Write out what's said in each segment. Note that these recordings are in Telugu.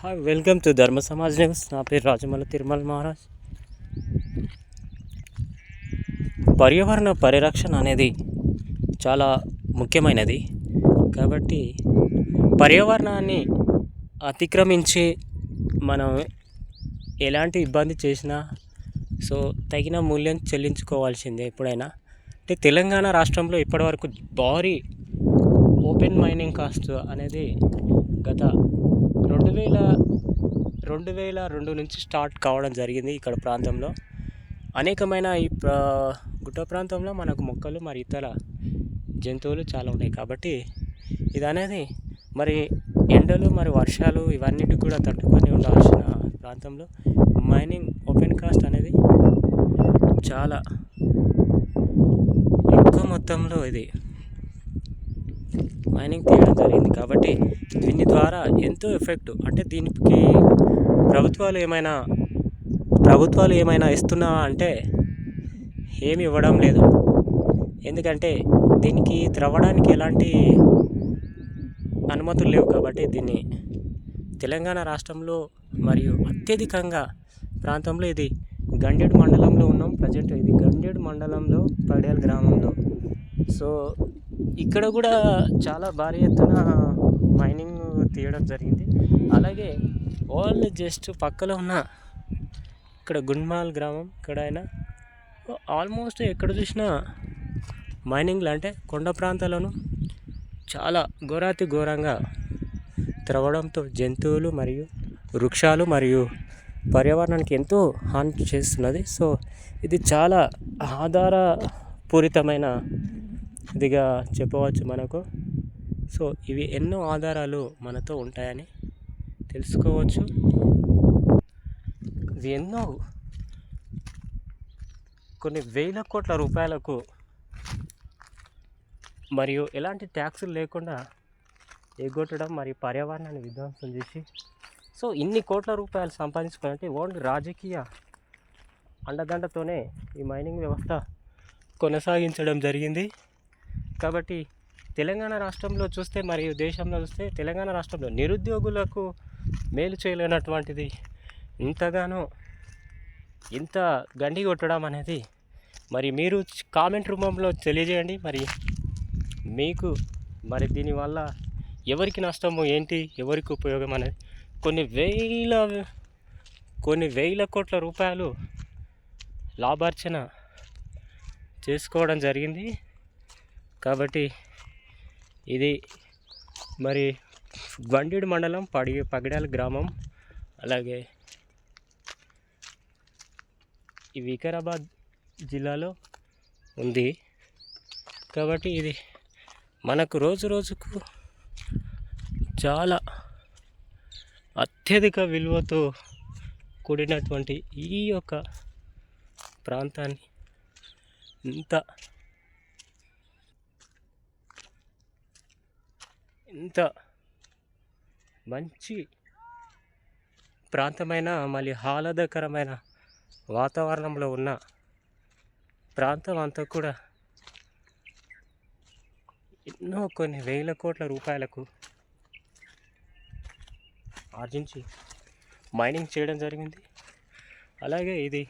హాయ్ వెల్కమ్ టు ధర్మ సమాజ్ న్యూస్. నా పేరు రాజమల తిరుమల మహారాజ్. పర్యావరణ పరిరక్షణ అనేది చాలా ముఖ్యమైనది. కాబట్టి పర్యావరణాన్ని అతిక్రమించి మనం ఎలాంటి ఇబ్బంది చేసినా సో తగిన మూల్యం చెల్లించుకోవాల్సిందే ఎప్పుడైనా. అంటే తెలంగాణ రాష్ట్రంలో ఇప్పటివరకు భారీ ఓపెన్ మైనింగ్ కాస్ట్ అనేది గత రెండు వేల రెండు వేల రెండు నుంచి స్టార్ట్ కావడం జరిగింది ఇక్కడ ప్రాంతంలో. అనేకమైన ఈ గుట్ట ప్రాంతంలో మనకు మొక్కలు మరి ఇతర జంతువులు చాలా ఉన్నాయి కాబట్టి ఇది అనేది మరి ఎండలు మరి వర్షాలు ఇవన్నిటి కూడా తట్టుకొని ఉండాల్సిన ప్రాంతంలో. మైనింగ్ ఓపెన్ కాస్ట్ అనేది చాలా ఎక్కువ మొత్తంలో ఇది. మైనింగ్ తీయడం జరిగింది. కాబట్టి దీని ద్వారా ఎంతో ఎఫెక్ట్ అంటే దీనికి ప్రభుత్వాలు ఏమైనా ప్రభుత్వాలు ఏమైనా ఇస్తున్నావా అంటే ఏమి ఇవ్వడం లేదు. ఎందుకంటే దీనికి త్రవ్వడానికి ఎలాంటి అనుమతులు లేవు కాబట్టి దీన్ని తెలంగాణ రాష్ట్రంలో మరియు అత్యధికంగా ప్రాంతంలో ఇది గండేడు మండలంలో ఉన్నాం. ప్రజెంట్ ఇది గండేడు మండలంలో పడేల్ గ్రామంలో. సో ఇక్కడ కూడా చాలా భారీ ఎత్తున మైనింగ్ తీయడం జరిగింది. అలాగే ఓన్లీ జస్ట్ పక్కలో ఉన్న ఇక్కడ గున్మాల్ గ్రామం ఇక్కడ అయినా ఆల్మోస్ట్ ఎక్కడ చూసినా మైనింగ్లు అంటే కొండ ప్రాంతాలను చాలా ఘోరాతి ఘోరంగా త్రవ్వడంతో జంతువులు మరియు వృక్షాలు మరియు పర్యావరణానికి ఎంతో హాని చేస్తున్నది. సో ఇది చాలా ఆధారపూరితమైన ఇదిగా చెప్పవచ్చు మనకు. సో ఇవి ఎన్నో ఆధారాలు మనతో ఉంటాయని తెలుసుకోవచ్చు. ఇవి ఎన్నో కొన్ని వేల కోట్ల రూపాయలకు మరియు ఎలాంటి ట్యాక్సులు లేకుండా ఎగ్గొట్టడం మరియు పర్యావరణాన్ని విధ్వంసం చేసి సో ఇన్ని కోట్ల రూపాయలు సంపాదించుకోవాలంటే ఓన్లీ రాజకీయ అండదండతోనే ఈ మైనింగ్ వ్యవస్థ కొనసాగించడం జరిగింది. కాబట్టి తెలంగాణ రాష్ట్రంలో చూస్తే మరియు దేశంలో చూస్తే తెలంగాణ రాష్ట్రంలో నిరుద్యోగులకు మేలు చేయలేనటువంటిది ఇంతగానో ఇంత గండి కొట్టడం అనేది మరి మీరు కామెంట్ రూపంలో తెలియజేయండి. మరి మీకు మరి దీనివల్ల ఎవరికి నష్టము ఏంటి ఎవరికి ఉపయోగం అనేది కొన్ని వేల కొన్ని వేల కోట్ల రూపాయలు లాభార్చన చేసుకోవడం జరిగింది. కాబట్టి ఇది మరి గండీడు మండలం పడి పగడాల గ్రామం. అలాగే ఈ వికారాబాద్ జిల్లాలో ఉంది. కాబట్టి ఇది మనకు రోజు రోజుకు చాలా అత్యధిక విలువతో కూడినటువంటి ఈ యొక్క ప్రాంతాన్ని ఇంత ఇంత మంచి ప్రాంతమైన మళ్ళీ ఆహ్లాదకరమైన వాతావరణంలో ఉన్న ప్రాంతం అంతా కూడా ఎన్నో కొన్ని వేల కోట్ల రూపాయలకు ఆర్జించి మైనింగ్ చేయడం జరిగింది. అలాగే ఇది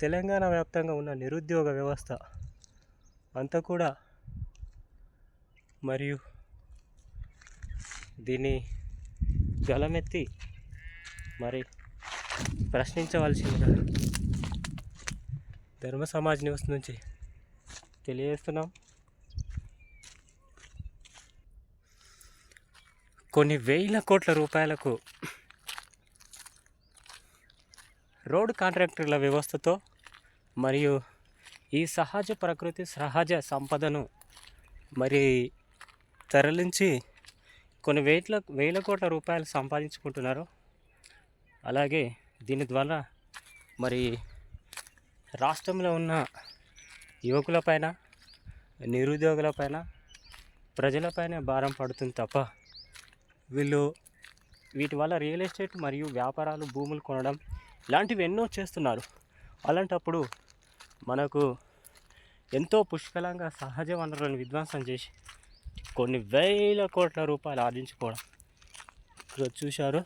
తెలంగాణ వ్యాప్తంగా ఉన్న నిరుద్యోగ వ్యవస్థ అంతా కూడా మరియు దీన్ని గలమెత్తి మరి ప్రశ్నించవలసిందిగా ధర్మ సమాజ్ న్యూస్ నుంచి తెలియజేస్తున్నాం. కొన్ని వేల కోట్ల రూపాయలకు రోడ్ కాంట్రాక్టర్ల వ్యవస్థతో మరియు ఈ సహజ ప్రకృతి సహజ సంపదను మరి తరలించి కొన్ని వేల వేల కోట్ల రూపాయలు సంపాదించుకుంటున్నారు. అలాగే దీని ద్వారా మరి రాష్ట్రంలో ఉన్న యువకులపైన నిరుద్యోగులపైన ప్రజలపైన భారం పడుతుంది తప్ప వీళ్ళు వీటి వల్ల రియల్ ఎస్టేట్ మరియు వ్యాపారాలు భూములు కొనడం ఇలాంటివి ఎన్నో చేస్తున్నారు. అలాంటప్పుడు మనకు ఎంతో పుష్కలంగా సహజ వనరులను విధ్వంసం చేసి కొన్ని వేల కోట్ల రూపాయలు ఆర్జించుకోవడం ఇక్కడ చూశారు.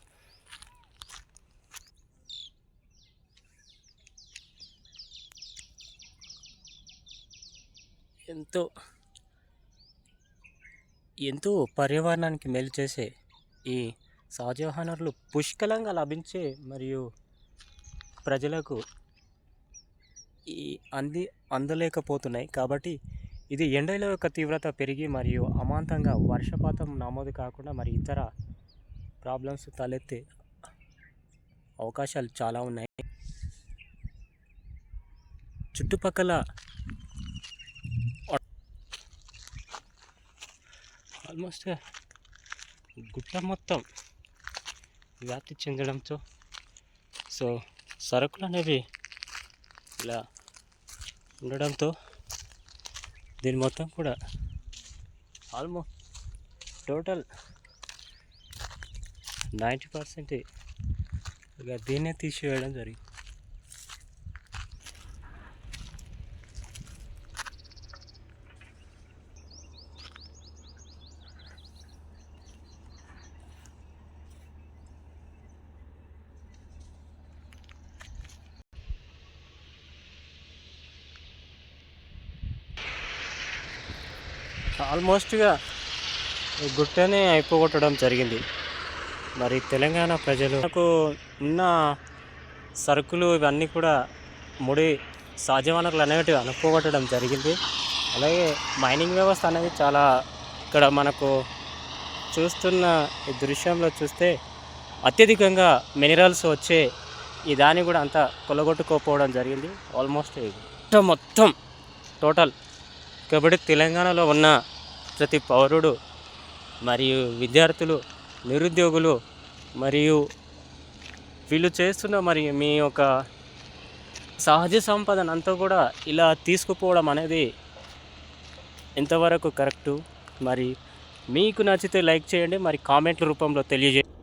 ఎంతో ఎంతో పర్యావరణానికి మేలు చేసే ఈ సహజ వనరులు పుష్కలంగా లభించే మరియు ప్రజలకు ఈ అంది అందలేకపోతున్నాయి. కాబట్టి ఇది ఎండల యొక్క తీవ్రత పెరిగి మరియు అమాంతంగా వర్షపాతం నమోదు కాకుండా మరి ఇతర ప్రాబ్లమ్స్ తలెత్తే అవకాశాలు చాలా ఉన్నాయి. చుట్టుపక్కల ఆల్మోస్ట్ గుట్ట మొత్తం వ్యాప్తి చెందడంతో సో సరుకులు అనేవి ఇలా ఉండడంతో దీని మొత్తం కూడా ఆల్మోస్ట్ టోటల్ నైంటీ పర్సెంట్ ఇక దీన్నే తీసివేయడం జరిగింది. ఆల్మోస్ట్గా గుట్టనే అయిపోగొట్టడం జరిగింది. మరి తెలంగాణ ప్రజలు నాకు ఉన్న సరుకులు ఇవన్నీ కూడా ముడి సహజ వనరులు అనేటివి అనుకోగొట్టడం జరిగింది. అలాగే మైనింగ్ వ్యవస్థ అనేది చాలా ఇక్కడ మనకు చూస్తున్న ఈ దృశ్యంలో చూస్తే అత్యధికంగా మినరల్స్ వచ్చే ఈ దాన్ని కూడా అంతా కొలగొట్టుకోపోవడం జరిగింది. ఆల్మోస్ట్ ఇది. మొత్తం టోటల్ కాబట్టి తెలంగాణలో ఉన్న ప్రతి పౌరుడు మరియు విద్యార్థులు నిరుద్యోగులు మరియు వీళ్ళు చేస్తున్న మరి మీ యొక్క సహజ సంపదను అంతా కూడా ఇలా తీసుకుపోవడం అనేది ఎంతవరకు కరెక్టు? మరి మీకు నచ్చితే లైక్ చేయండి మరి కామెంట్ల రూపంలో తెలియజేయండి